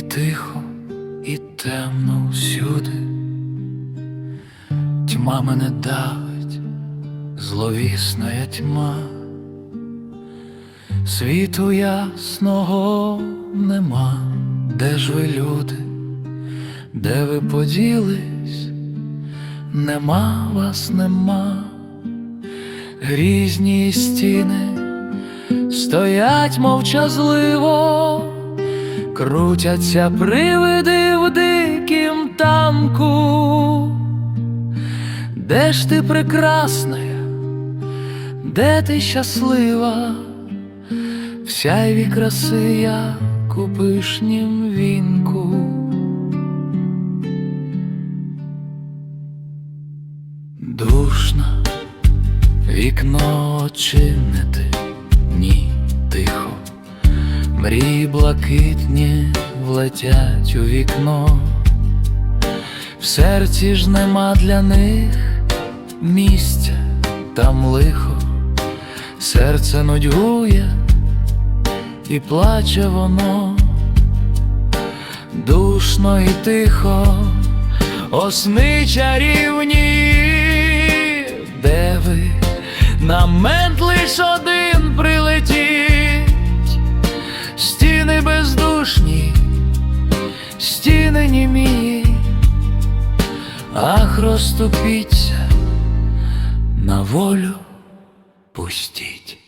тихо, і темно всюди, тьма мене давить, зловісна тьма, світу ясного нема, де ж ви люди, де ви поділись, нема вас, нема, грізні стіни стоять мовчазливо, крутяться привиди в дикім танку. Де ж ти прекрасна, де ти щаслива, в сяйві краси, як у пишнім вінку. Душно вікно очинити, ні, тихо, мрії блакитні влетять у вікно, в серці ж нема для них місця, там лихо, серце нудьгує і плаче воно, душно і тихо, осни чарівні, де ви? На мент лиш один Ах, розступіться на волю пустіть.